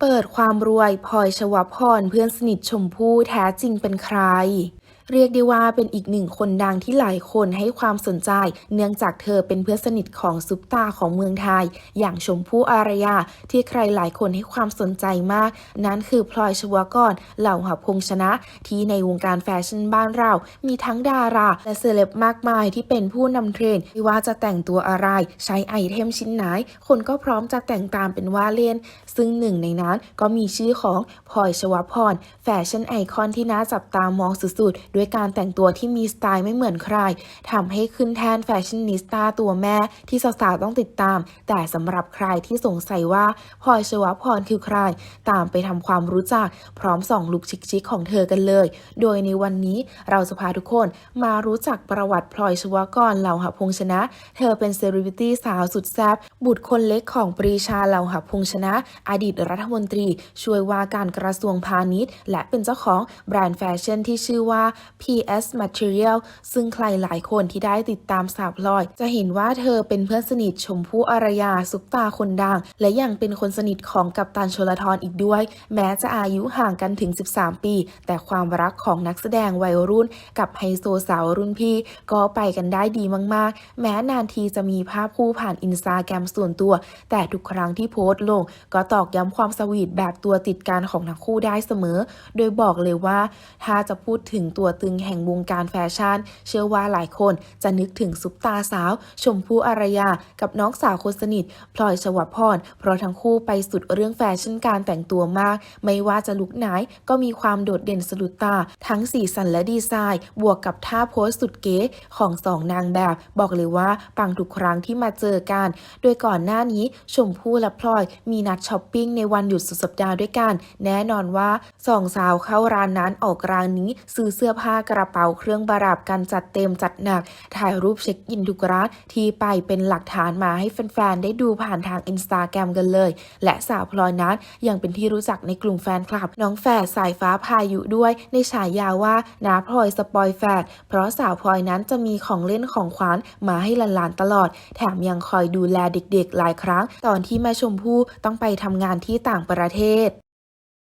เปิดความรวยพลอยชวพรเพื่อนสนิทชมพู่แท้จริงเป็นใคร เรียกได้ว่าเป็นอีกหนึ่งคนดังที่หลายคนให้ความสนใจ เนื่องจากเธอเป็นเพื่อนสนิทของซุปตาของเมืองไทย อย่างชมพู่อารยา ที่ใครหลายคนให้ความสนใจมาก นั่นคือพลอยชวกรเหล่าหพงชนะ ที่ในวงการแฟชั่นบ้านเรา มีทั้งดารา และเซเลบมากมายที่เป็นผู้นำเทรนด์ไม่ว่าจะแต่งตัวอะไร ใช้ไอเทมชิ้นไหน คนก็พร้อมจะแต่งตามเป็นว่าเล่น ซึ่งหนึ่งในนั้นก็มีชื่อของพลอยชวพรแฟชั่นไอคอนที่น่าจับตามองสุดๆด้วยการแต่งตัวที่มีสไตล์ไม่เหมือนใครทำให้ขึ้นแทนแฟชั่นนิสตาตัวแม่ที่สาวๆต้องติดตาม แต่สำหรับใครที่สงสัยว่าพลอยชวพรคือใคร ตามไปทำความรู้จัก พร้อมส่องลุคชิคๆของเธอกันเลย โดยในวันนี้เราจะพาทุกคนมารู้จักประวัติพลอยชวกรเหล่าหพงชนะ เธอเป็นเซเลบริตี้สาวสุดแซ่บบุตรคนเล็กของปรีชาเหล่าหพงชนะ อดีตรัฐมนตรี ช่วยว่าการกระทรวงพาณิชย์ และเป็นเจ้าของแบรนด์แฟชั่นที่ชื่อว่า PS Material ซึ่งใครหลายคนที่ได้ติดตามสาวพลอย จะเห็นว่าเธอเป็นเพื่อนสนิทชมพู่อารยาซุปตาคนดัง และยังเป็นคนสนิทของกัปตันชลทรอีกด้วย แม้จะอายุห่างกันถึง 13 ปี แต่ความรักของนักแสดงวัยรุ่น กับไฮโซสาวรุ่นพี่ ก็ไปกันได้ดีมาก ๆ แม้นานทีจะมีภาพคู่ผ่านอินสตาแกรมส่วนตัว แต่ทุกครั้งที่โพสต์ลง ก็ตอกย้ำความสวีทแบบตัวติดกันของทั้งคู่ได้เสมอ โดยบอกเลยว่าถ้าจะพูดถึงตัวตึงแห่งวงการแฟชั่น เชื่อว่าหลายคนจะนึกถึงซุปตาสาว ชมพู่อารยา กับน้องสาวคนสนิทพลอยชวพร เพราะทั้งคู่ไปสุดเรื่องแฟชั่นการแต่งตัวมาก ไม่ว่าจะลุคไหนก็มีความโดดเด่นสะดุดตา ทั้งสีสันและดีไซน์ บวกกับท่าโพสสุดเก๋ของสองนางแบบ บอกเลยว่าปังทุกครั้งที่มาเจอกัน โดยก่อนหน้านี้ชมพู่และพลอยมีนัดช้อปปิ้งในวันหยุดสุดสัปดาห์ด้วยกัน แน่นอนว่าสองสาวเข้าร้านนั้นออกร้านนี้ซื้อเสื้อผ้ากระเป๋าเครื่องประดับกันจัดเต็มจัดหนัก ถ่ายรูปเช็คอินทุกร้านที่ไปเป็นหลักฐานมาให้แฟนๆ ได้ดูผ่านทางอินสตาแกรมกันเลย และสาวพลอยนั้นยังเป็นที่รู้จักในกลุ่มแฟนคลับ น้องแฝดสายฟ้าพายุด้วยในฉายาว่านาพลอยสปอยแฝดเพราะสาวพลอยนั้นจะมีของเล่นของขวัญมาให้หลานๆตลอด แถมยังคอยดูแลเด็กๆ หลายครั้ง ตอนที่แม่ชมพู่ต้องไปทำงานที่ต่างประเทศ